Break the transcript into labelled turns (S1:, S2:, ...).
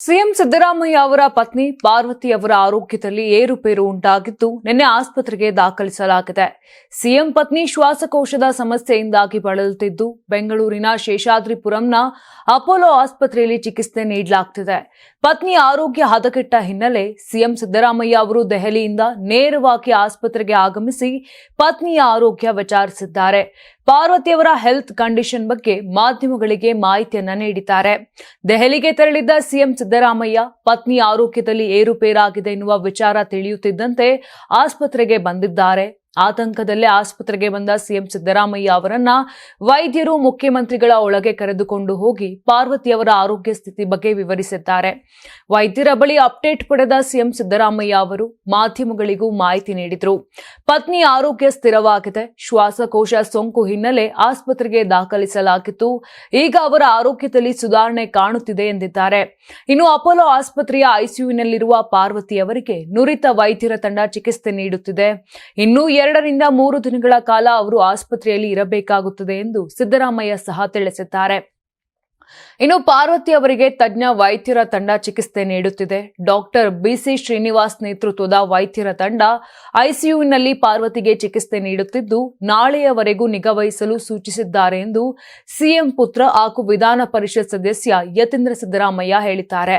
S1: CM Siddaramaiah ಅವರ ಪತ್ನಿ ಪಾರ್ವತಿ ಅವರ ಆರೋಗ್ಯದಲ್ಲಿ ಏರುಪೇರು ಉಂಟಾಗಿದ್ದು, ನಿನ್ನೆ ಆಸ್ಪತ್ರೆಗೆ ದಾಖಲಿಸಲಾಗಿದೆ. ಸಿಎಂ ಪತ್ನಿ ಶ್ವಾಸಕೋಶದ ಸಮಸ್ಯೆಯಿಂದಾಗಿ ಬಳಲುತ್ತಿದ್ದು, ಬೆಂಗಳೂರಿನ ಶೇಷಾದ್ರಿಪುರಂನ ಅಪೋಲೋ ಆಸ್ಪತ್ರೆಯಲ್ಲಿ ಚಿಕಿತ್ಸೆ ನೀಡಲಾಗ್ತಿದೆ. ಪತ್ನಿ ಆರೋಗ್ಯ ಹದಗೆಟ್ಟ ಹಿನ್ನೆಲೆ ಸಿಎಂ ಸಿದ್ದರಾಮಯ್ಯ ಅವರು ದೆಹಲಿಯಿಂದ ನೇರವಾಗಿ ಆಸ್ಪತ್ರೆಗೆ ಆಗಮಿಸಿ ಪತ್ನಿಯ ಆರೋಗ್ಯ ವಿಚಾರಿಸಿದ್ದಾರೆ. ಪಾರ್ವತಿಯವರ ಹೆಲ್ತ್ ಕಂಡೀಷನ್ ಬಗ್ಗೆ ಮಾಧ್ಯಮಗಳಿಗೆ ಮಾಹಿತಿಯನ್ನ ನೀಡಿದ್ದಾರೆ. ದೆಹಲಿಗೆ ತೆರಳಿದ್ದ ಸಿಎಂ ಸಿದ್ದರಾಮಯ್ಯ ಪತ್ನಿ ಆರೋಗ್ಯದಲ್ಲಿ ಏರುಪೇರಾಗಿದೆ ಎನ್ನುವ ವಿಚಾರ ತಿಳಿಯುತ್ತಿದ್ದಂತೆ ಆಸ್ಪತ್ರೆಗೆ ಬಂದಿದ್ದಾರೆ. ಆತಂಕದಲ್ಲೇ ಆಸ್ಪತ್ರೆಗೆ ಬಂದ ಸಿಎಂ ಸಿದ್ದರಾಮಯ್ಯ ಅವರನ್ನ ವೈದ್ಯರು, ಮುಖ್ಯಮಂತ್ರಿಗಳ ಒಳಗೆ ಕರೆದುಕೊಂಡು ಹೋಗಿ ಪಾರ್ವತಿ ಅವರ ಆರೋಗ್ಯ ಸ್ಥಿತಿ ಬಗ್ಗೆ ವಿವರಿಸಿದ್ದಾರೆ. ವೈದ್ಯರ ಬಳಿ ಅಪ್ಡೇಟ್ ಪಡೆದ ಸಿಎಂ ಸಿದ್ದರಾಮಯ್ಯ ಅವರು ಮಾಧ್ಯಮಗಳಿಗೂ ಮಾಹಿತಿ ನೀಡಿದರು. ಪತ್ನಿ ಆರೋಗ್ಯ ಸ್ಥಿರವಾಗಿದೆ. ಶ್ವಾಸಕೋಶ ಸೋಂಕು ಹಿನ್ನೆಲೆ ಆಸ್ಪತ್ರೆಗೆ ದಾಖಲಿಸಲಾಗಿತ್ತು. ಈಗ ಅವರ ಆರೋಗ್ಯದಲ್ಲಿ ಸುಧಾರಣೆ ಕಾಣುತ್ತಿದೆ ಎಂದಿದ್ದಾರೆ. ಇನ್ನು ಅಪೋಲೋ ಆಸ್ಪತ್ರೆಯ ಐಸಿಯುನಲ್ಲಿರುವ ಪಾರ್ವತಿ ಅವರಿಗೆ ನುರಿತ ವೈದ್ಯರ ತಂಡ ಚಿಕಿತ್ಸೆ ನೀಡುತ್ತಿದೆ. ಇನ್ನು ಎರಡರಿಂದ ಮೂರು ದಿನಗಳ ಕಾಲ ಅವರು ಆಸ್ಪತ್ರೆಯಲ್ಲಿ ಇರಬೇಕಾಗುತ್ತದೆ ಎಂದು ಸಿದ್ದರಾಮಯ್ಯ ಸಹ ತಿಳಿಸಿದ್ದಾರೆ. ಇನ್ನು ಪಾರ್ವತಿ ಅವರಿಗೆ ತಜ್ಞ ವೈದ್ಯರ ತಂಡ ಚಿಕಿತ್ಸೆ ನೀಡುತ್ತಿದೆ. ಡಾಕ್ಟರ್ ಬಿಸಿ ಶ್ರೀನಿವಾಸ್ ನೇತೃತ್ವದ ವೈದ್ಯರ ತಂಡ ಐಸಿಯುನಲ್ಲಿ ಪಾರ್ವತಿಗೆ ಚಿಕಿತ್ಸೆ ನೀಡುತ್ತಿದ್ದು, ನಾಳೆಯವರೆಗೂ ನಿಗಾವಹಿಸಲು ಸೂಚಿಸಿದ್ದಾರೆ ಎಂದು ಸಿಎಂ ಪುತ್ರ ಹಾಗೂ ವಿಧಾನ ಪರಿಷತ್ ಸದಸ್ಯ ಯತೀಂದ್ರ ಸಿದ್ದರಾಮಯ್ಯ ಹೇಳಿದ್ದಾರೆ.